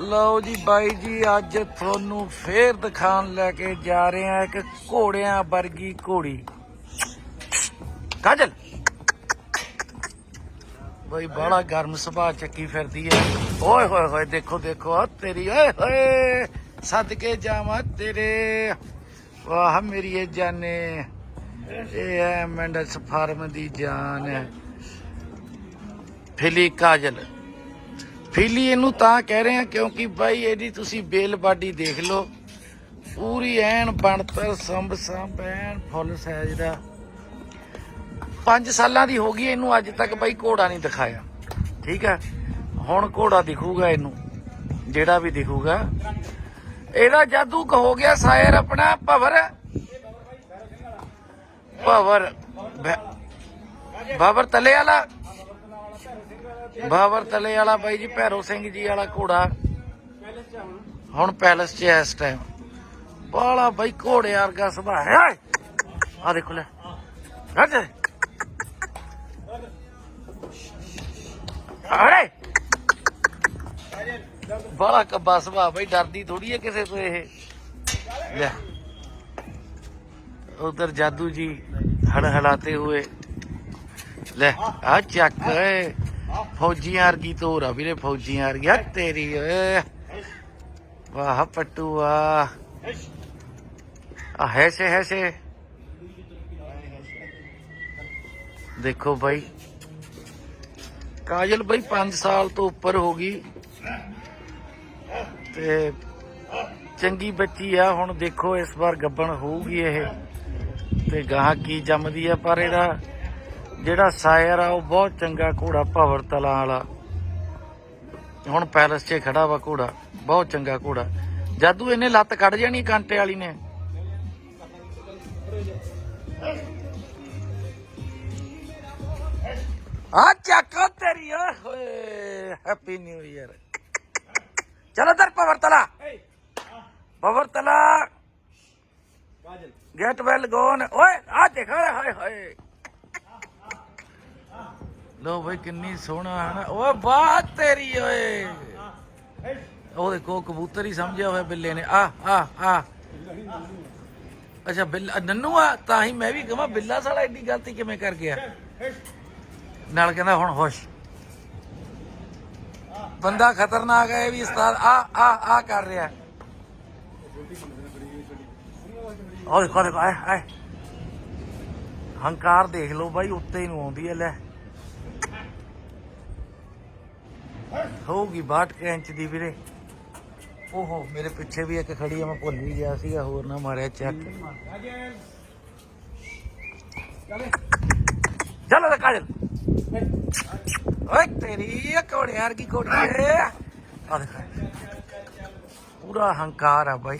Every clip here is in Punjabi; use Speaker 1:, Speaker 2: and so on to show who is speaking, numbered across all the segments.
Speaker 1: ਲਓ ਜੀ ਬਾਈ ਜੀ, ਅੱਜ ਤੁਹਾਨੂੰ ਫੇਰ ਦਿਖਾਣ ਲੈ ਕੇ ਜਾ ਰਹੇ ਆ ਇੱਕ ਘੋੜਿਆਂ ਵਰਗੀ ਘੋੜੀ। ਕਾਜਲ! ਬਈ ਬੜਾ ਗਰਮ ਸੁਭਾਅ ਚੱਕੀ ਫਿਰਦੀ ਐ। ਓਏ ਹੋਏ ਹੋਏ, ਦੇਖੋ ਦੇਖੋ ਆ ਤੇਰੀ, ਓਏ ਹੋਏ, ਸਦਕੇ ਜਾਵਾਂ ਤੇਰੇ। ਵਾਹ, ਮੇਰੀ ਇਹ ਜਾਨੇ, ਇਹ ਹੈ ਮੈਂਡਸ ਫਾਰਮ ਦੀ ਜਾਨ ਹੈ ਫਿਲੀ ਕਾਜਲ। ਫੀਲੀ ਇਹਨੂੰ ਤਾਂ ਕਹਿ ਰਹੇ ਆ ਕਿਉਂਕਿ ਬਾਈ ਇਹਦੀ ਤੁਸੀਂ ਬੇਲ ਬਾਡੀ ਦੇਖ ਲਓ। ਪੂਰੀ ਐਨ ਬਣਤਰ, ਸੰਭ ਸੰਭ, ਐਨ ਫੁੱਲ ਸਾਈਜ਼ ਦਾ। 5 ਸਾਲਾਂ ਦੀ ਹੋ ਗਈ ਇਹਨੂੰ, ਅੱਜ ਤੱਕ ਬਾਈ ਘੋੜਾ ਨਹੀਂ ਦਿਖਾਇਆ। ਠੀਕ ਹੈ ਹੁਣ ਘੋੜਾ ਦਿਖੂਗਾ ਇਹਨੂੰ, ਜਿਹੜਾ ਵੀ ਦਿਖੂਗਾ। ਇਹਦਾ ਜਾਦੂ ਹੋ ਗਿਆ ਸਾਇਰ ਆਪਣਾ, ਭਵਰ। ਭਵਰ, ਭੈ- ਬਾਬਰ ਤਲੇ ਵਾਲਾ। ਬਾਬਰ ਤਲੇ ਵਾਲਾ ਬਾਈ ਜੀ, ਭੈਰੋ ਸਿੰਘ ਜੀ ਵਾਲਾ ਘੋੜਾ। ਹੁਣ ਪੈਲਸ 'ਚ ਇਸ ਟਾਈਮ ਬਾਲਾ ਬਾਈ, ਘੋੜੇ ਵਰਗਾ ਸੁਭਾਅ ਹੈ। ਆ ਦੇਖੋ ਲੈ। ਰੱਜ ਅਰੇ! ਬਾਲਾ ਕੱਬਾ ਸੁਭਾਅ ਬਾਈ, ਡਰਦੀ ਥੋੜੀ ਹੈ ਕਿਸੇ ਤੋਂ ਇਹ। ਲੈ। ਉਧਰ ਜਾਦੂ ਜੀ ਹੜ ਹੜਾਤੇ ਹੋਏ। ਲੈ ਆ ਚੱਕ। ਏ ਫੌਜੀਆਂ ਵਰਗੀ ਤੋਰ ਆ ਵੀਰੇ, ਫੌਜੀਆਂ ਵਰਗੀ। ਆ ਤੇਰੀ, ਓਏ। ਵਾਹ, ਪੱਟੂ, ਵਾਹ। ਆ, ਹੈਸੇ ਹੈਸੇ। ਦੇਖੋ ਬਾਈ, ਕਾਜਲ ਬਾਈ 5 ਸਾਲ ਤੋਂ ਉੱਪਰ ਹੋ ਗਈ। ਤੇ ਚੰਗੀ ਬੱਚੀ ਆ, ਹੁਣ ਦੇਖੋ ਇਸ ਵਾਰ ਗੱਬਣ ਹੋਊਗੀ ਇਹ। ਤੇ ਗਾਹ ਕੀ ਜੰਮਦੀ ਆ ਪਰ ਇਹਦਾ ਜਿਹੜਾ ਸਾਇਰ ਆ ਉਹ ਬਹੁਤ ਚੰਗਾ ਘੋੜਾ ਭਵਰ ਤਲਾ ਵਾਲਾ। ਹੁਣ ਪੈਲਸ 'ਚ ਖੜਾ ਵਾ ਘੋੜਾ ਬਹੁਤ ਚੰਗਾ ਘੋੜਾ। ਜਾਦੂ ਇਹਨੇ ਲੱਤ ਕੱਢ ਜਾਣੀ ਕਾਂਟੇ ਵਾਲੀ ਨੇ। ਆ ਚੱਕੋ ਤੇਰੀ ਓਏ ਹੈਪੀ ਨਿਊ ਇਅਰ ਚਲੋ ਦਰ ਭਵਰ ਤਲਾ। ਭਵਰ ਤਲਾ। ਗੈਟ ਵੈਲ ਗੋਨ ਓਏ ਆ ਦੇਖ ਹਾਏ ਹਾਏ। ਲੋ ਬਈ ਕਿੰਨੀ ਸੋਹਣਾ ਹੈ ਨਾ ਓਏ ਬਾਤ ਤੇਰੀ ਓਏ। ਉਹ ਦੇਖੋ ਕਬੂਤਰ ਹੀ ਸਮਝਿਆ ਹੋਇਆ ਬਿੱਲੇ ਨੇ। ਆ ਆ ਆ। ਅੱਛਾ, ਬਿੱਲਾ ਨੰਨੂ ਆ, ਤਾਂ ਹੀ ਮੈਂ ਵੀ ਕਹਾਂ ਬਿੱਲਾ ਸਾਲਾ ਏਡੀ ਗਲਤੀ ਕਿਵੇਂ ਕਰ ਗਿਆ? ਨਾਲ ਕਹਿੰਦਾ ਹੁਣ ਹੋਸ਼ ਬੰਦਾ ਖਤਰਨਾਕ ਹੈ ਇਹ ਵੀ ਉਸਤਾਦ। ਆ ਆ ਆ ਕਰ ਰਿਹਾ। ਉਹ ਦੇਖੋ ਦੇਖੋ ਆਏ ਆਏ। ਹੰਕਾਰ ਦੇਖ ਲਓ ਬਾਈ, ਉੱਤੇ ਹੀ ਨੂੰ ਆਉਂਦੀ ਹੈ, ਲੈ। ਹੋਊਗੀ 62 ਇੰਚ ਦੀ ਵੀਰੇ। ਓਹੋ, ਮੇਰੇ ਪਿੱਛੇ ਵੀ ਇੱਕ ਖੜੀ ਆ, ਮੈਂ ਭੁੱਲ ਹੀ ਗਿਆ ਸੀਗਾ, ਹੋਰ ਨਾ ਮਾਰਿਆ ਚੱਕ ਚਲੋ ਤੇ ਕਾਜਲ। ਓਏ, ਤੇਰੀ ਕੋੜੇ ਯਾਰ ਕੀ ਕੋੜੀ ਆ। ਦੇਖ। ਪੂਰਾ ਹੰਕਾਰ ਆ ਬਾਈ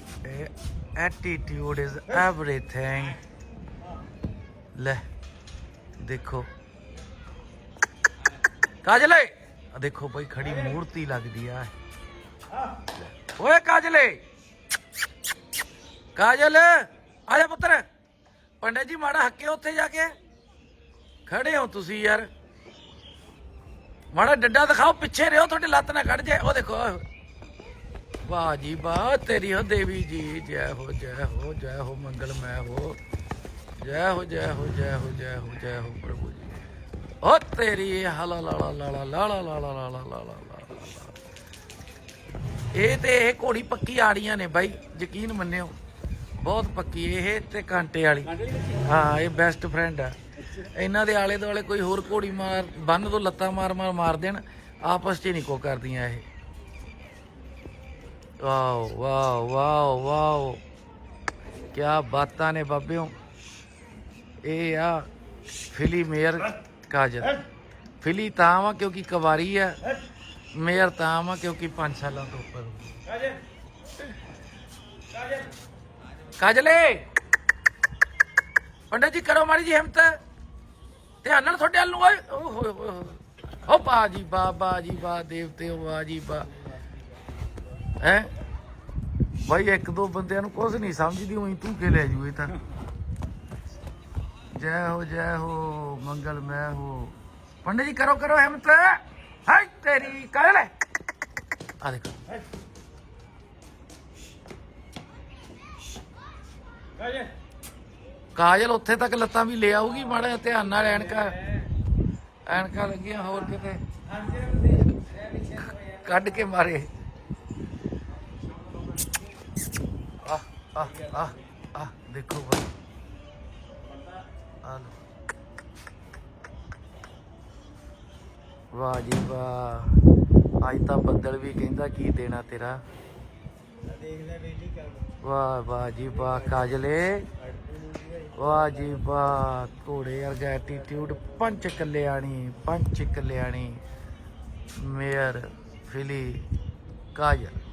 Speaker 1: ਐਟੀਟਿਊਡ ਇਜ਼ ਐਵਰੀਥਿੰਗ ਲੈ, ਦੇਖੋ। ਕਾਜਲ ਕਾਜਲੇ ਆ ਦੇਖੋ ਬਾਈ ਖੜੀ ਮੂਰਤੀ ਲੱਗਦੀ ਆ। ਓਏ ਕਾਜਲੇ! ਕਾਜਲ! ਆ ਜਾ ਪੁੱਤਰ। ਪੰਡਿਤ ਜੀ ਮਾੜਾ ਹੱਕੇ ਉੱਥੇ ਜਾ ਕੇ। ਖੜੇ ਹੋ ਤੁਸੀਂ ਯਾਰ। ਮਾੜਾ ਡੱਡਾ ਦਿਖਾਓ, ਪਿੱਛੇ ਰਿਓ ਤੁਹਾਡੇ ਲੱਤ ਨਾ ਕੱਢ ਜਾਏ। ਉਹ ਦੇਖੋ ਵਾਹ ਜੀ ਵਾਹ, ਤੇਰੀ ਹੋ ਦੇਵੀ ਜੀ, ਜੈ ਹੋ ਜੈ ਹੋ ਜੈ ਹੋ, ਮੰਗਲ ਮੈਂ ਹੋ। ਜੈ ਹੋ ਜੈ ਹੋ ਜੈ ਹੋ ਜੈ ਹੋ ਜੈ ਹੋ, ਪ੍ਰਭੂ ਜੀ। ਓ ਤੇਰੀ ਹਲਾ ਲਾਲਾ ਲਾਲਾ ਲਾਲਾ ਲਾਲਾ ਲਾਲਾ ਲਾਲਾ ਇਹ ਤੇ ਇਹ ਘੋੜੀ ਪੱਕੀ ਆੜੀਆਂ ਨੇ ਬਾਈ ਯਕੀਨ ਮੰਨਿਓ ਬਹੁਤ ਪੱਕੀ ਇਹ ਤੇ ਕਾਂਟੇ ਵਾਲੀ ਹਾਂ ਇਹ ਬੈਸਟ ਫਰੈਂਡ ਆ ਇਹਨਾਂ ਦੇ ਆਲੇ ਦੁਆਲੇ ਕੋਈ ਹੋਰ ਘੋੜੀ ਮਾਰ ਬੰਨ ਤੋਂ ਲੱਤਾਂ ਮਾਰ ਮਾਰ ਮਾਰ ਦੇਣ ਆਪਸ 'ਚ ਨਹੀਂ ਕੋ ਕਰਦੀਆਂ ਇਹ ਵਾਓ ਵਾਓ ਵਾਓ ਵਾਓ ਕੀ ਬਾਤਾਂ ਨੇ ਬਾਬਿਓ ਇਹ ਆ ਫਿਲੀ ਮੇਅਰ ਕਾਜਲ। ਫਿਲੀ ਤਾਂ ਵਾ ਕਿਉਂਕਿ ਕੁਵਾਰੀ ਆ ਮੇਅਰ ਤਾਂ ਵਾ ਕਿਉਂਕਿ 5 ਸਾਲਾਂ ਤੋਂ ਉੱਪਰ। ਹੋ ਗਈ ਕਾਜਲੇ! ਪੰਡਤ ਜੀ ਕਰੋ ਮਾੜੀ ਜੀ ਹਿੰਮਤ। ਧਿਆਨ ਨਾਲ ਤੁਹਾਡੇ ਵੱਲ ਨੂੰ ਓਏ ਹੋਏ ਹੋਏ। ਓ ਬਾਜੀ ਬਾ ਬਾਜੀ ਬਾ ਦੇਵਤੇ ਓ ਬਾਜੀ ਬਾ ਹੈ? ਭਾਈ ਇੱਕ ਦੋ ਬੰਦਿਆਂ ਨੂੰ ਕੁਝ ਨਹੀਂ ਸਮਝਦੀ ਉਹੀ ਤੂੰ ਕੇ ਲੈ ਜੂ ਇਹ ਤਾਂ। ਜੈ ਹੋ ਜੈ ਹੋ, ਮੰਗਲ ਮੈਂ ਹੋ। ਪੰਡਿਤ ਜੀ, ਕਰੋ ਕਰੋ ਹਿੰਮਤ। ਹਾਈ ਤੇਰੀ ਕਰ ਲੈ ਆ ਦੇਖੋ। ਕਾਜਲ, ਉੱਥੇ ਤੱਕ ਲੱਤਾਂ ਵੀ ਲੈ ਆਊਗੀ, ਮਾੜਾ ਧਿਆਨ ਨਾਲ, ਐਨਕਾ ਐਨਕਾ ਲੱਗੀਆਂ ਹੋਰ ਕਿਤੇ। ਕੱਢ ਕੇ ਮਾਰੇ। ਆ ਆ ਆ ਆ ਦੇਖੋ। ਬਈ ਆ ਵਾਹ ਜੀ ਵਾਹ। ਅੱਜ ਤਾਂ ਬੱਦਲ ਵੀ ਕਹਿੰਦਾ ਕੀ ਦੇਣਾ ਤੇਰਾ। ਵਾਹ ਵਾਹ ਜੀ ਵਾਹ ਕਾਜਲੇ। ਵਾਹ ਜੀ ਵਾਹ ਘੋੜੇ ਵਰਗਾ attitude Panch Kalyani Panch Kalyani. Mare filly Kajal.